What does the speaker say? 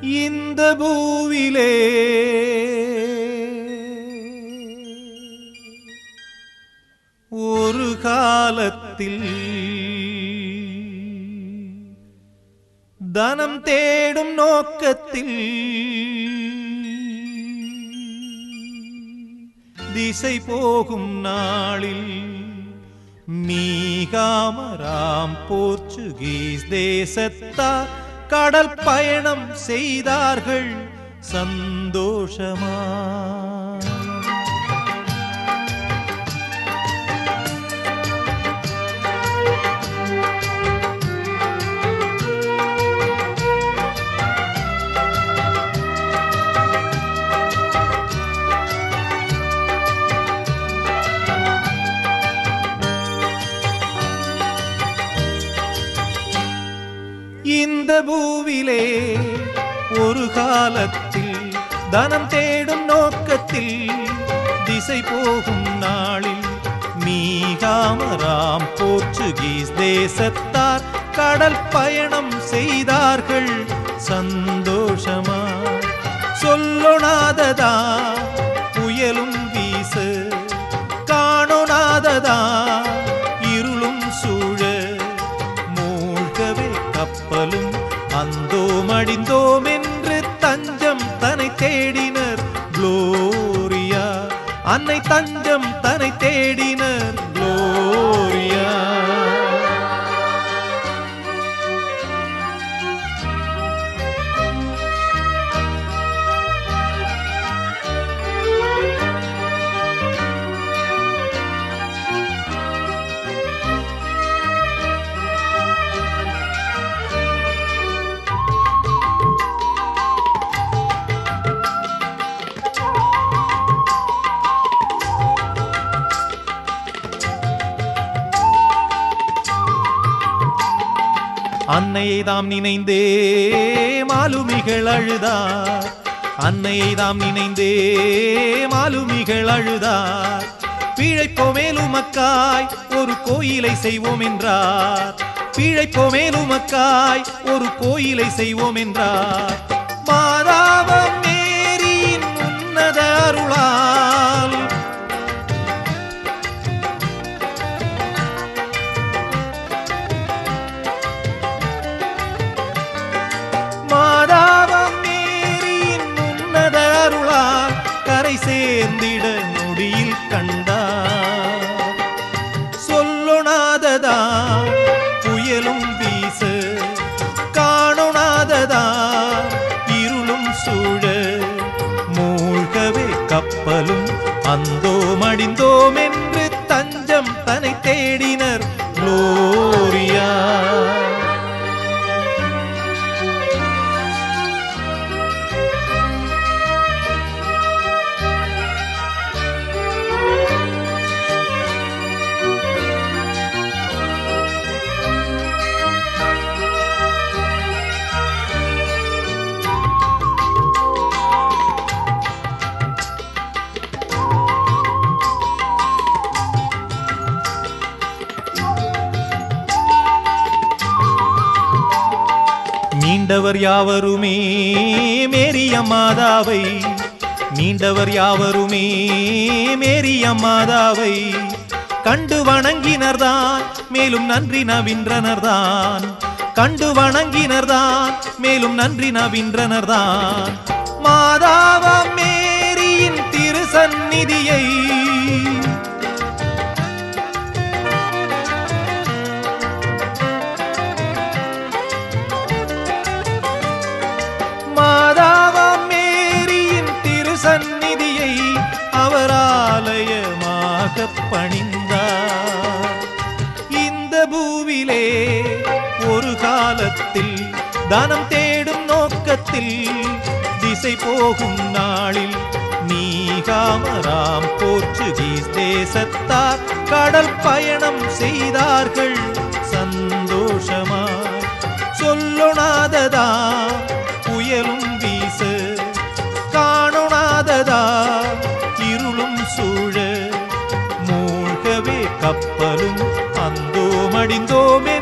இந்த பூவிலே. ஒரு காலத்தில் தனம் தேடும் நோக்கத்தில் திசை போகும் நாளில் மீகாமராம் போர்ச்சுகீஸ் தேசத்தார் கடல் பயணம் செய்தார்கள் சந்தோஷமா? இந்த பூவிலே ஒரு காலத்தில் தனம் தேடும் நோக்கத்தில் திசை போகும் நாளில் மீகாமராம் போர்ச்சுகீஸ் தேசத்தார் கடல் பயணம் செய்தார்கள். சந்தோஷமா? சொல்லொணாததா அன்னை தஞ்சம் தன்னை தேடினர் குளோரியா அன்னையை தாம் நினைந்தே மாலுமிகள் அழுதார். அன்னையை தாம் நினைந்தே மாலுமிகள் அழுதார். பிழைப்போமேலுமக்காய் ஒரு கோயிலை செய்வோம் என்றார். பிழைப்போமேலுமக்காய் ஒரு கோயிலை செய்வோம் என்றார். மா நீண்டவர் யாவருமே மேரிய மாதாவை. நீண்டவர் யாவருமே மேரிய மாதாவை. கண்டு வணங்கினர்தான் மேலும் நன்றி நவின்றனர்தான். கண்டு வணங்கினர்தான் மேலும் நன்றி நவின்றனர்தான். மாதாவா மேரியின் திருசந்நிதியை காலத்தில் தானம் தேடும் நோக்கத்தில் திசை போகும் நாளில் நீகாமராம் போர்ச்சுகீஸ் தேசத்தார் கடல் பயணம் செய்தார்கள். சந்தோஷமா? சொல்லொணாததா? புயலும் வீச? காணொணாததா? இருளும் சூழ? மூழ்கவே கப்பலும் அந்தோமடிந்தோமே